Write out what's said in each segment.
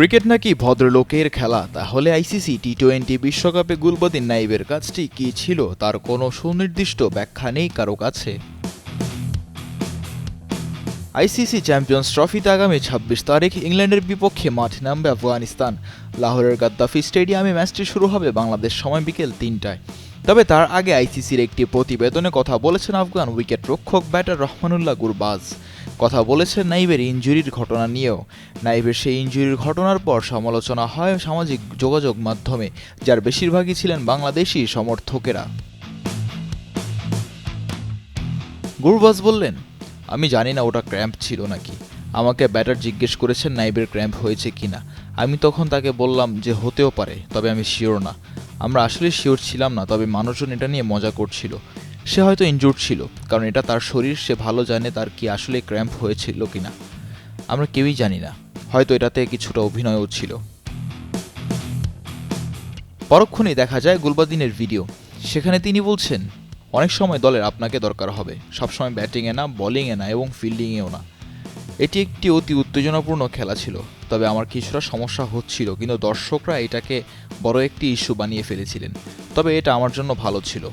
Cricket নাকি ভদ্রলোকের খেলা? তাহলে আইসিসি টি টোয়েন্টি বিশ্বকাপে গুলবদিন নাইবের কাজটি কী ছিল? তার কোনো সুনির্দিষ্ট ব্যাখ্যা নেই কারও কাছে। আইসিসি চ্যাম্পিয়ন্স ট্রফিতে আগামী ছাব্বিশ তারিখ ইংল্যান্ডের বিপক্ষে মাঠে নামবে আফগানিস্তান। লাহোরের গাদ্দাফি স্টেডিয়ামে ম্যাচটি শুরু হবে বাংলাদেশ সময় বিকেল তিনটায়। তবে তার আগে আইসিসির একটি প্রতিবেদনে কথা বলেছেন আফগান উইকেট রক্ষক ব্যাটার রহমানুল্লাহ গুরবাজ। কথা বলেছেন নাইবের ইঞ্জুরির ঘটনা নিয়েও। নাইবের সেই ইঞ্জুরির ঘটনার পর সমালোচনা হয় সামাজিক যোগাযোগ মাধ্যমে, যার বেশিরভাগই ছিলেন বাংলাদেশি সমর্থকেরা। গুরবাজ বললেন, আমি জানি না ওটা ক্র্যাম্প ছিল নাকি। আমাকে ব্যাটার জিজ্ঞেস করেছেন নাইবের ক্র্যাম্প হয়েছে কি না আমি তখন তাকে বললাম যে হতেও পারে, তবে আমি শিওর না। আমরা আসলে শিওর ছিলাম না, তবে মানুষজন এটা নিয়ে মজা করছিল। সে হয়তো ইনজুর্ড ছিল, কারণ এটা তার শরীর, সে ভালো জানে তার কি আসলে ক্র্যাম্প হয়েছিল কি না আমরা কেউই জানি না, হয়তো এটাতে কিছুটা অভিনয়ও ছিল। পরক্ষণেই দেখা যায় গুলবাদিনের ভিডিও সেখানে তিনি বলছেন, অনেক সময় দলের আপনাকে দরকার হবে। সবসময় ব্যাটিংয়ে না বোলিংয়ে না এবং ফিল্ডিংয়েও না। এটি একটি অতি উত্তেজনাপূর্ণ খেলা ছিল, তবে আমার কিছুটা সমস্যা হচ্ছিল, কিন্তু দর্শকরা এটাকে বড় একটি ইস্যু বানিয়ে ফেলেছিলেন। তবে এটা আমার জন্য ভালো ছিল।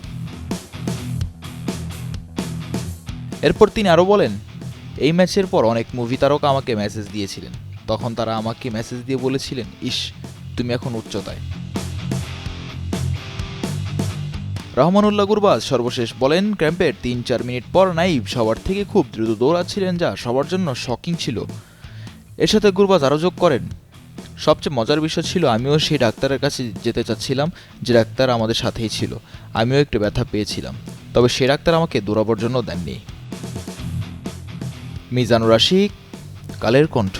এরপর তিনি আরও বলেন, এই ম্যাচের পর অনেক মুভি তারকা আমাকে মেসেজ দিয়েছিলেন। তখন তারা আমাকে মেসেজ দিয়ে বলেছিলেন, ইস, তুমি এখন উচ্চতায়। রহমানুল্লাহ গুরবাজ সর্বশেষ বলেন ক্র্যাম্পের তিন চার মিনিট পর নাইব সবার থেকে খুব দ্রুত দৌড়াচ্ছিলেন যা সবার জন্য শকিং ছিল। এর সাথে গুরবাজ আরও যোগ করেন, সবচেয়ে মজার বিষয় ছিল আমিও সেই ডাক্তারের কাছে যেতে চাচ্ছিলাম, যে ডাক্তার আমাদের সাথেই ছিল। আমিও একটু ব্যথা পেয়েছিলাম, তবে সে ডাক্তার আমাকে দৌড়াবার জন্য দেননি। মিজানুর রাশিক কালের কণ্ঠ।